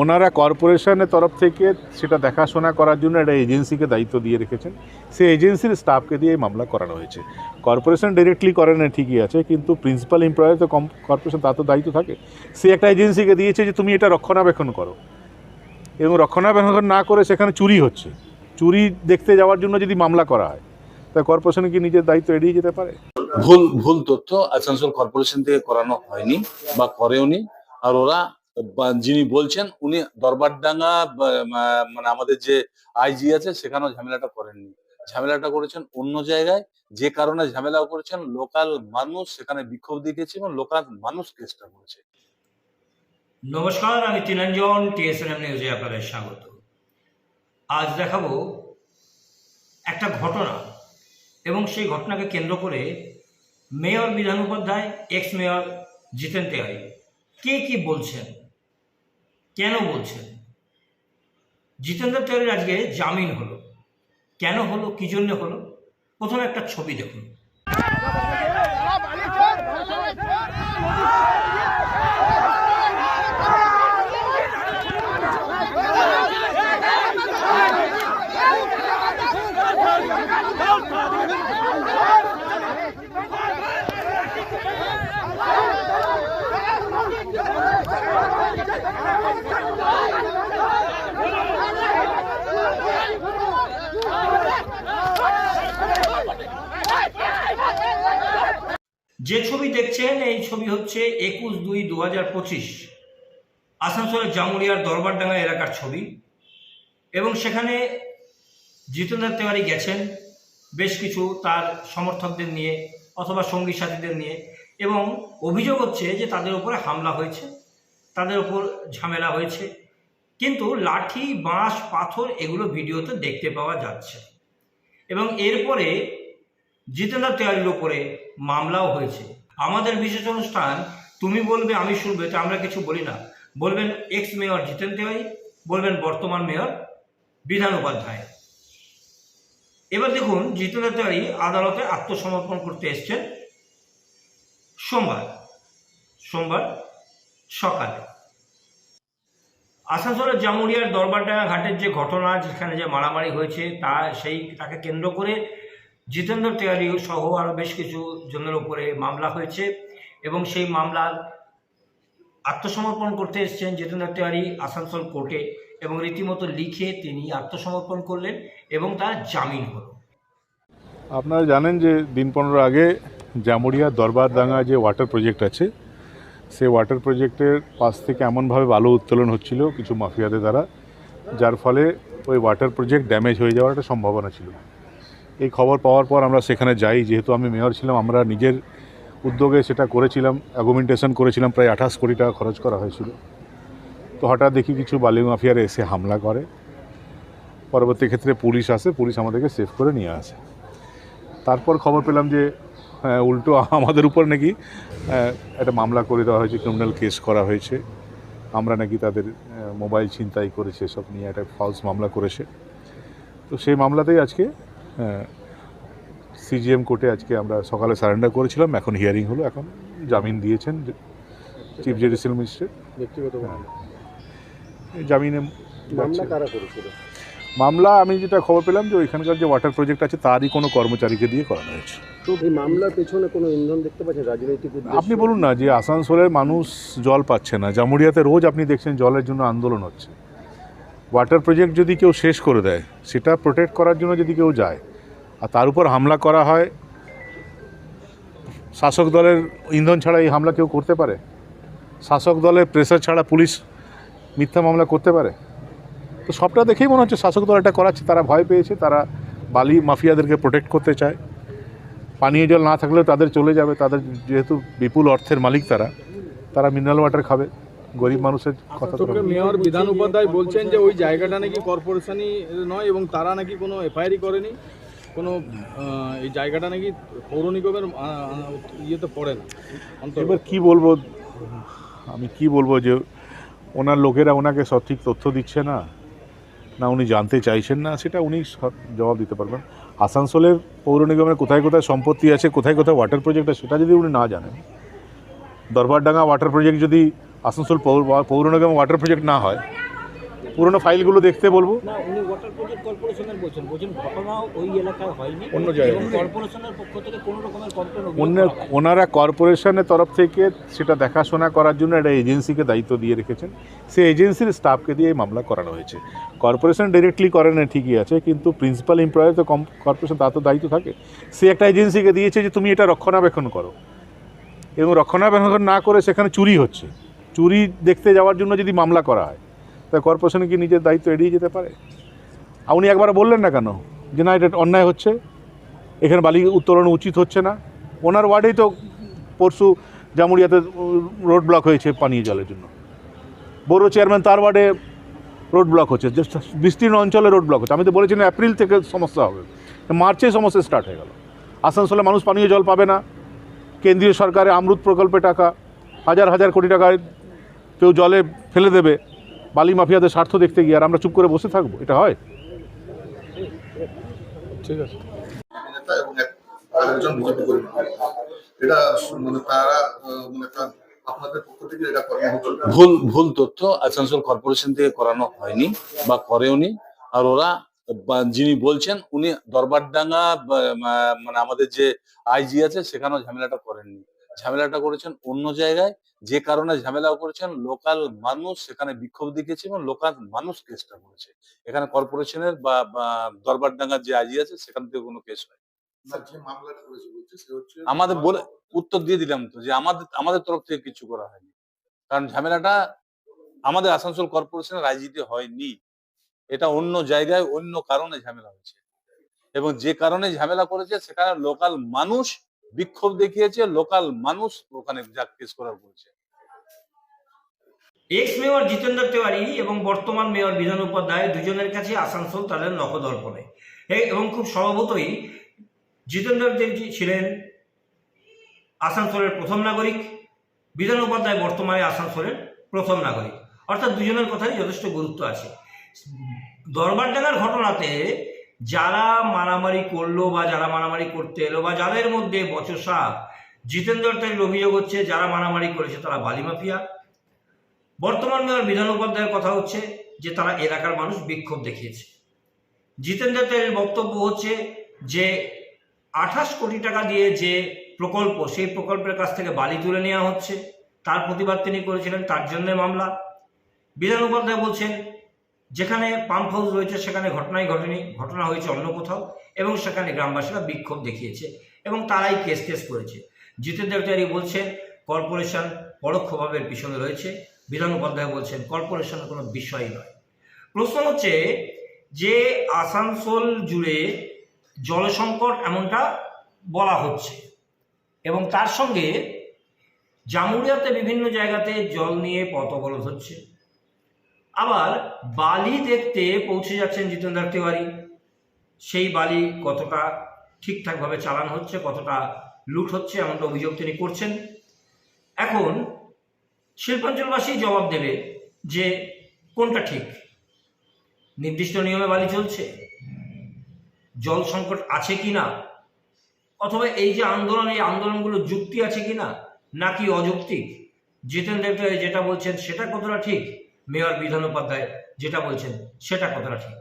ওনারা কর্পোরেশনের তরফ থেকে সেটা দেখাশোনা করার জন্য একটা এজেন্সিকে দায়িত্ব দিয়ে রেখেছেন। সেই এজেন্সির স্টাফকে দিয়ে এই মামলা করানো হয়েছে। কর্পোরেশন ডিরেক্টলি করে না ঠিকই আছে কিন্তু প্রিন্সিপাল এমপ্লয়ার তো কর্পোরেশন তার তো দায়িত্ব থাকে। সে একটা এজেন্সিকে দিয়েছে যে তুমি এটা রক্ষণাবেক্ষণ করো। এবং রক্ষণাবেক্ষণ না করে সেখানে চুরি হচ্ছে। চুরি দেখতে যাওয়ার জন্য যদি মামলা করা হয় তা কর্পোরেশন কি নিজের দায়িত্ব এড়িয়ে যেতে পারে? ভুল ভুল তথ্য আসানসোল কর্পোরেশন থেকে করানো হয়নি বা করেওনি। আর ওরা যিনি বলছেন, উনি দরবারডাঙ্গা মানে আমাদের যে আইজি আছে, সেখানেও ঝামেলাটা করেননি। ঝামেলাটা করেছেন অন্য জায়গায়। যে কারণে ঝামেলা করেছেন, লোকাল মানুষ সেখানে বিক্ষোভ দেখিয়েছে এবং লোকাল মানুষ কেসটা করেছে। নমস্কার, আমি তিনঞ্জন টিএসএনএম নিউজে আপনাদের স্বাগত। আজ দেখাবো একটা ঘটনা এবং সেই ঘটনাকে কেন্দ্র করে mayor Bidhan Upadhyay ex mayor Jiten Tewari কে কি বলছেন কেন বলছেন জিতেন্দ্র তেওয়ারির আজকে জামিন হলো কেন হলো কি জন্য হলো প্রথমে একটা ছবি দেখুন যে ছবি দেখছেন, এই ছবি হচ্ছে একুশ দুই দু হাজার পঁচিশ আসানসোলের জামুরিয়ার দরবারডাঙ্গা এলাকার ছবি। এবং সেখানে জিতেন্দ্র তেওয়ারি গেছেন বেশ কিছু তার সমর্থকদের নিয়ে অথবা সঙ্গী সাথীদের নিয়ে। এবং অভিযোগ হচ্ছে যে তাদের উপরে হামলা হয়েছে, তাদের উপর ঝামেলা হয়েছে। কিন্তু লাঠি, বাঁশ, পাথর এগুলো ভিডিওতে দেখতে পাওয়া যাচ্ছে। এবং এরপরে জিতেন্দ্র তেওয়ারির ওপরে মামলাও হয়েছে। আমাদের বিশেষ অনুষ্ঠান, তুমি বলবে, আমি শুনবে তো আমরা কিছু বলি না। বলবেন এক্স মেয়র জিতেন তেওয়ারি, বলবেন বর্তমান মেয়র বিধান উপাধ্যায়। এবার দেখুন জিতেন্দ্র তেওয়ারি আদালতে আত্মসমর্পণ করতে এসছেন সোমবার সোমবার সকালে। আসানসোলের জামুরিয়ার দরবারডাঙ্গা ঘাটের যে ঘটনা, যেখানে যে মারামারি হয়েছে, তা সেই, তাকে কেন্দ্র করে জিতেন্দ্র তেওয়ারি সহ আরও বেশ কিছু জনের উপরে মামলা হয়েছে এবং সেই মামলার আত্মসমর্পণ করতে এসেছেন জিতেন্দ্র তেওয়ারি আসানসোল কোর্টে এবং রীতিমতো লিখে তিনি আত্মসমর্পণ করলেন এবং তার জামিন হলো। আপনারা জানেন যে দিন পনেরো আগে জামুরিয়া দরবারডাঙ্গা যে ওয়াটার প্রজেক্ট আছে, সেই ওয়াটার প্রজেক্টের পাশ থেকে এমনভাবে বালু উত্তোলন হচ্ছিল কিছু মাফিয়াদের দ্বারা, যার ফলে ওই ওয়াটার প্রজেক্ট ড্যামেজ হয়ে যাওয়ার একটা সম্ভাবনা ছিল। এই খবর পাওয়ার পর আমরা সেখানে যাই। যেহেতু আমি মেয়র ছিলাম, আমরা নিজের উদ্যোগে সেটা করেছিলাম অ্যাগুমেন্টেশন করেছিলাম, প্রায় আঠাশ কোটি টাকা খরচ করা হয়েছিল। তো হঠাৎ দেখি কিছু বালি মাফিয়ারা এসে হামলা করে। পরবর্তী ক্ষেত্রে পুলিশ আসে, পুলিশ আমাদেরকে সেভ করে নিয়ে আসে। তারপর খবর পেলাম যে উল্টো আমাদের উপর নাকি একটা মামলা করে দেওয়া হয়েছে ক্রিমিনাল কেস করা হয়েছে। আমরা নাকি তাদের মোবাইল ছিনতাই করেছে, সব নিয়ে একটা ফলস মামলা করেছে। তো সেই মামলাতেই আজকে সিজিএম কোর্টে আজকে আমরা সকালে সারেন্ডার করেছিলাম এখন হিয়ারিং হলো এখন জামিন দিয়েছেন চিফ জুডিশিয়াল ম্যাজিস্ট্রেট ব্যক্তিগত জামিনে মামলা আমি যেটা খবর পেলাম যে ওইখানকার যে ওয়াটার প্রজেক্ট আছে তারই কোনো কর্মচারীকে দিয়ে করানো হয়েছে। তো এই মামলার পেছনে কোনো ইন্ধন দেখতে পাচ্ছেন রাজনৈতিক আপনি বলুন না যে আসানসোলের মানুষ জল পাচ্ছে না জামুরিয়াতে রোজ আপনি দেখছেন জলের জন্য আন্দোলন হচ্ছে। ওয়াটার প্রজেক্ট যদি কেউ শেষ করে দেয়, সেটা প্রোটেক্ট করার জন্য যদি কেউ যায়, আর তার উপর হামলা করা হয়, শাসক দলের ইন্ধন ছাড়া এই হামলা কেউ করতে পারে? শাসক দলের প্রেসার ছাড়া পুলিশ মিথ্যা মামলা করতে পারে? তো সবটা দেখেই মনে হচ্ছে শাসক দল এটা করাচ্ছে, তারা ভয় পেয়েছে, তারা বালি মাফিয়াদেরকে প্রোটেক্ট করতে চায়। পানীয় জল না থাকলেও তাদের চলে যাবে, তাদের যেহেতু বিপুল অর্থের মালিক তারা তারা মিনারেল ওয়াটার খাবে। গরিব মানুষের কথা মেয়র বিধান উপাধ্যায় বলছেন যে ওই জায়গাটা নাকি কর্পোরেশনই নয় এবং তারা নাকি কোনো এফআইআরই করেনি? কোনো এই জায়গাটা নাকি পৌর নিগমের ইয়েতে পড়ে না এবার কী বলব আমি কি বলব যে ওনার লোকেরা ওনাকে সঠিক তথ্য দিচ্ছে না না উনি জানতে চাইছেন না সেটা উনি জবাব দিতে পারবেন। আসানসোলের পৌর নিগমের কোথায় কোথায় সম্পত্তি আছে কোথায় কোথায় ওয়াটার প্রজেক্ট আছে সেটা যদি উনি না জানেন দরবারডাঙ্গা ওয়াটার প্রজেক্ট যদি আসানসোল পৌর পৌর নিগম ওয়াটার প্রজেক্ট না হয়। পুরনো ফাইলগুলো দেখতে বলব। অন্য জায়গায়। ওনারা কর্পোরেশনের তরফ থেকে সেটা দেখাশোনা করার জন্য একটা এজেন্সিকে দায়িত্ব দিয়ে রেখেছেন। সেই এজেন্সির স্টাফকে দিয়ে এই মামলা করানো হয়েছে। কর্পোরেশন ডিরেক্টলি করে না ঠিকই আছে কিন্তু প্রিন্সিপাল এমপ্লয়ার তো কর্পোরেশন তার তো দায়িত্ব থাকে। সে একটা এজেন্সিকে দিয়েছে যে তুমি এটা রক্ষণাবেক্ষণ করো। এবং রক্ষণাবেক্ষণ না করে সেখানে চুরি হচ্ছে। চুরি দেখতে যাওয়ার জন্য যদি মামলা করা হয়, তা কর্পোরেশন কি নিজের দায়িত্ব এড়িয়ে যেতে পারে? উনি একবার বললেন না কেন যে না, এটা অন্যায় হচ্ছে, এখানে বালি উত্তোলন উচিত হচ্ছে না। ওনার ওয়ার্ডেই তো পরশু জামুরিয়াতে রোড ব্লক হয়েছে পানীয় জলের জন্য। বড় চেয়ারম্যান তার ওয়ার্ডে রোড ব্লক হচ্ছে বিস্তীর্ণ অঞ্চলে রোড ব্লক হচ্ছে। আমি তো বলেছিলাম এপ্রিল থেকে সমস্যা হবে। মার্চে সমস্যা স্টার্ট হয়ে গেল। আসানসোলে মানুষ পানীয় জল পাবে না। কেন্দ্রীয় সরকারের আমরুত প্রকল্পে টাকা, হাজার হাজার কোটি টাকায় কেউ জলে ফেলে দেবে। বালি মাফিয়াদের স্বার্থ দেখতে গিয়ে আর আমরা চুপ করে বসে থাকব এটা হয়? ঠিক আছে। বিজেপি কর্মী। এটা মানে তারা মানে আপনাদের পক্ষ থেকে এটা ভুল ভুল তথ্য আসানসোল কর্পোরেশন থেকে করানো হয়নি বা করেওনি আর ওরা যিনি বলছেন উনি দরবারডাঙ্গা মানে আমাদের যে আইজি আছে সেখানেও ঝামেলাটা করেননি। ঝামেলাটা করেছেন অন্য জায়গায় যে কারণে ঝামেলা করেছেন লোকাল মানুষ সেখানে বিক্ষোভ দেখিয়েছে এবং লোকাল মানুষ কেসটা করেছে। এখানে কর্পোরেশনের বা দরবারডাঙ্গার যে আইজি আছে সেখান থেকে কোনো কেস হয় আমাদের বলে উত্তর দিয়ে দিলাম তো যে আমাদের আমাদের তরফ থেকে কিছু করা হয়নি। কারণ ঝামেলাটা আমাদের আসানসোল কর্পোরেশনের আইজিতে হয়নি। এটা অন্য জায়গায় অন্য কারণে ঝামেলা হয়েছে। এবং যে কারণে ঝামেলা করেছে সেখানে লোকাল মানুষ বিক্ষোভ দেখিয়েছে লোকাল মানুষ ওখানে কেস করার করেছে। এক্স মেয়র জিতেন্দ্র তেওয়ারি এবং বর্তমান মেয়র বিধান উপাধ্যায় দুজনের কাছে আসানসোল তাদের নখদর্পণে এবং খুব স্বভাবতই জিতেন্দ্র দেবজি ছিলেন আসানসোলের প্রথম নাগরিক, বিধান উপাধ্যায় বর্তমানে আসানসোলের প্রথম নাগরিক। অর্থাৎ দুজনের কথাই যথেষ্ট গুরুত্ব আছে। দরবার দরবারডাঙ্গার ঘটনাতে যারা মারামারি করল বা যারা মারামারি করতে এলো বা যাদের মধ্যে বচসা জিতেন্দ্র তেওয়ারির অভিযোগ হচ্ছে, যারা মারামারি করেছে তারা বালি মাফিয়া। বর্তমান মেয়র বিধান উপাধ্যায়ের কথা হচ্ছে যে তারা এলাকার মানুষ বিক্ষোভ দেখিয়েছে। জিতেন্দ্র তেওয়ারির বক্তব্য হচ্ছে যে আঠাশ কোটি টাকা দিয়ে যে প্রকল্প, সেই প্রকল্পের কাছ থেকে বালি তুলে নেওয়া হচ্ছে। তার প্রতিবাদ তিনি করেছিলেন, তার জন্য মামলা। বিধান উপাধ্যায় বলছেন যেখানে পাম্প হাউস রয়েছে, সেখানে ঘটনাই ঘটেনি, ঘটনা হয়েছে অন্য কোথাও, এবং সেখানে গ্রামবাসীরা বিক্ষোভ দেখিয়েছে, এবং তারাই কেস কেস করেছে। জিতেন্দ্র তেওয়ারি বলছেন, কর্পোরেশন পরোক্ষভাবে পিছনে রয়েছে। বিধান উপাধ্যায় বলছেন কর্পোরেশনের কোনো বিষয় নয়। প্রশ্ন হচ্ছে যে আসানসোল জুড়ে জলসংকট এমনটা বলা হচ্ছে, এবং তার সঙ্গে জামুরিয়াতে বিভিন্ন জায়গাতে জল নিয়ে পথ হচ্ছে। আবার বালি দেখতে পৌঁছে যাচ্ছেন জিতেন্দ্র তিওয়ারি। সেই বালি কতটা ঠিকঠাকভাবে চালানো হচ্ছে, কতটা লুট হচ্ছে এমনটা অভিযোগ তিনি করছেন। এখন শিল্পাঞ্চলবাসী জবাব দেবে যে কোনটা ঠিক। নির্দিষ্ট নিয়মে বালি চলছে? জল সংকট আছে কি না অথবা এই যে আন্দোলন, এই আন্দোলনগুলো যুক্তি আছে কি না নাকি অযৌক্তিক? জিতেন দেব যেটা বলছেন, সেটা কতটা ঠিক? মেয়র বিধান উপাধ্যায় যেটা বলছেন, সেটা কতটা ঠিক।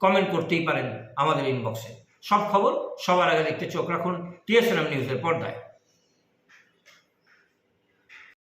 কমেন্ট করতেই পারেন আমাদের ইনবক্সে সব খবর সবার আগে দেখতে চোখ রাখুন, টিএসএনএম নিউজের পর্দায়।